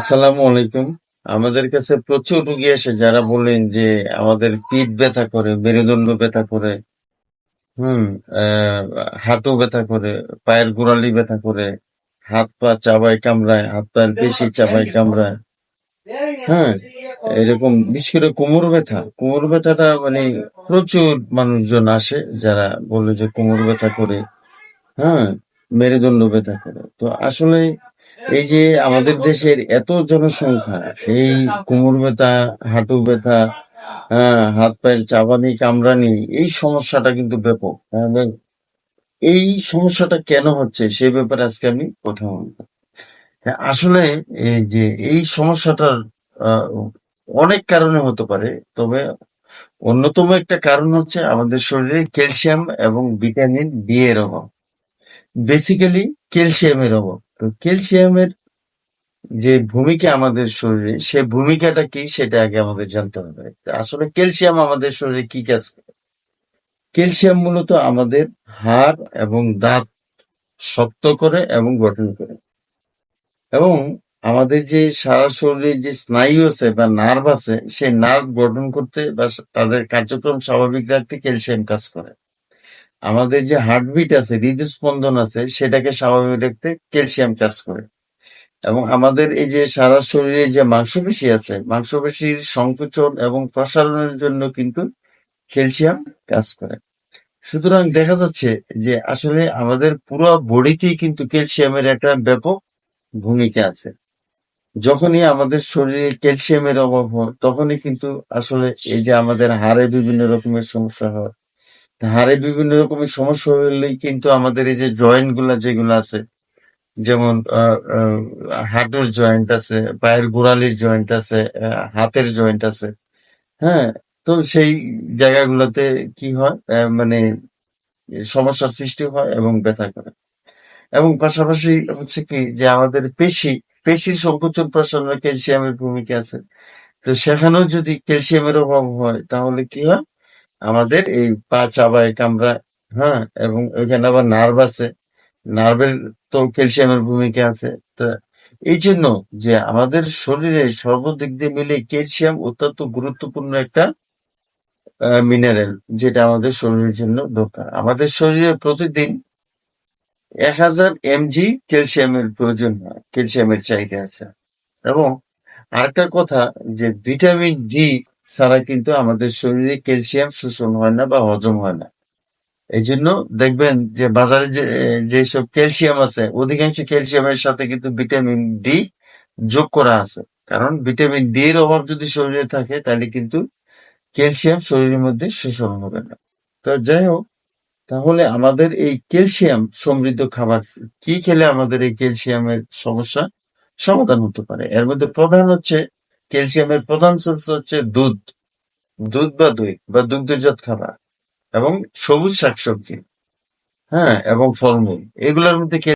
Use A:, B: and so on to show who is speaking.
A: আসসালামু আলাইকুম। আমাদের কাছে প্রচুর রুগী আসে যারা বলেন যে আমাদের পিঠ ব্যথা করে মেরুদণ্ড ব্যথা করে হুম হাঁটু ব্যথা করে পায়ের গোড়ালি ব্যথা করে হাত পা চাবায় কামড়ায় হাত পায়ের পেশি চাবায় কামড়ায়। হ্যাঁ এরকম বিশেষ করে কোমর ব্যথা। কোমর ব্যথাটা মানে প্রচুর মানুষজন আসে যারা বলে যে কোমর ব্যথা করে হ্যাঁ মেরুদণ্ড ব্যথা করে। তো আসলে এই যে আমাদের দেশের এত জনসংখ্যা এই কোমর ব্যথা হাঁটু ব্যথা হ্যাঁ হাত পায়ের চাবানি কামড়ানি এই সমস্যাটা কিন্তু ব্যাপক। এবং এই সমস্যাটা কেন হচ্ছে সে ব্যাপারে আজকে আমি কথা বলব। হ্যাঁ, আসলে এই যে এই সমস্যাটার অনেক কারণে হতে পারে তবে অন্যতম একটা কারণ হচ্ছে আমাদের শরীরে ক্যালসিয়াম এবং ভিটামিন বি এর অভাব। বেসিক্যালি ক্যালসিয়ামের অভাব। তো ক্যালসিয়ামের যে ভূমিকা আমাদের শরীরে, সে ভূমিকাটা কি সেটা আগে আমাদের জানতে হবে। আসলে ক্যালসিয়াম আমাদের শরীরে কি কাজ করে? ক্যালসিয়াম মূলত আমাদের হাড় এবং দাঁত শক্ত করে এবং গঠন করে। এবং আমাদের যে সারা শরীরে যে স্নায়ু আছে বা নার্ভ আছে, সেই নার্ভ গঠন করতে বা তাদের কার্যক্রম স্বাভাবিক রাখতে ক্যালসিয়াম কাজ করে। আমাদের যে হার্টবিট আছে, হৃদস্পন্দন আছে, সেটাকে স্বাভাবিক রাখতে ক্যালসিয়াম কাজ করে। এবং আমাদের এই যে সারা শরীরে যে মাংসপেশি আছে, মাংসপেশির সংকোচন এবং প্রসারণের জন্য কিন্তু ক্যালসিয়াম কাজ করে। সুতরাং দেখা যাচ্ছে যে আসলে আমাদের পুরো বডিতেই কিন্তু ক্যালসিয়ামের একটা ব্যাপক ভূমিকা আছে। যখনই আমাদের শরীরে ক্যালসিয়ামের অভাব হয়, তখনই কিন্তু আসলে এই যে আমাদের হাড়ে বিভিন্ন রকমের সমস্যা হয় হাড়ে বিভিন্ন রকমের সমস্যা হলেই কিন্তু আমাদের এই যে জয়েন্টগুলা যেগুলো আছে, যেমন হাঁটুর জয়েন্ট আছে, পায়ের গোড়ালির জয়েন্ট আছে হাতের জয়েন্ট আছে হ্যাঁ? তো সেই জায়গাগুলোতে কি হয়? মানে সমস্যার সৃষ্টি হয় এবং ব্যথা করে। এবং পাশাপাশি হচ্ছে কি যে আমাদের পেশি, পেশির সংকোচন প্রসারণে ক্যালসিয়ামের ভূমিকা আছে। তো সেখানেও যদি ক্যালসিয়ামের অভাব হয়, তাহলে কি হয়? আমাদের এই পা চাবায় কামড়া হ্যাঁ এবং ওইখানে আবার নার্ভ আছে। নার্ভের তো ক্যালসিয়ামের ভূমিকা আছে। তো এই জন্য যে আমাদের শরীরে সর্বদিক দিয়ে মিলে ক্যালসিয়াম অত্যন্ত গুরুত্বপূর্ণ একটা মিনারেল যেটা আমাদের শরীরের জন্য দরকার। আমাদের শরীরে প্রতিদিন এক হাজার এমজি ক্যালসিয়ামের প্রয়োজন হয় ক্যালসিয়ামের চাহিদা আছে। এবং আরেকটা কথা যে ভিটামিন ডি ছাড়া কিন্তু আমাদের শরীরে ক্যালসিয়াম শোষণ হয় না বা হজম হয় না। এই জন্য দেখবেন যে বাজারে যে যেসব ক্যালসিয়াম আছে, অধিকাংশ ক্যালসিয়ামের সাথে কিন্তু ভিটামিন ডি যোগ করা আছে। কারণ ভিটামিন ডি এর অভাব যদি শরীরে থাকে, তাহলে কিন্তু ক্যালসিয়াম শরীরের মধ্যে শোষণ হবে না। তো যাই হোক, তাহলে আমাদের এই ক্যালসিয়াম সমৃদ্ধ খাবার কি খেলে আমাদের এই ক্যালসিয়ামের সমস্যা সমাধান হতে পারে? এর মধ্যে প্রধান হচ্ছে ক্যালসিয়ামের প্রধান সোর্স হচ্ছে দুধ। দুধ বা দই বা দুগ্ধজাত খাবার এবং সবুজ শাকসবজি। হ্যাঁ এবং ফলমূল। এগুলোর মধ্যে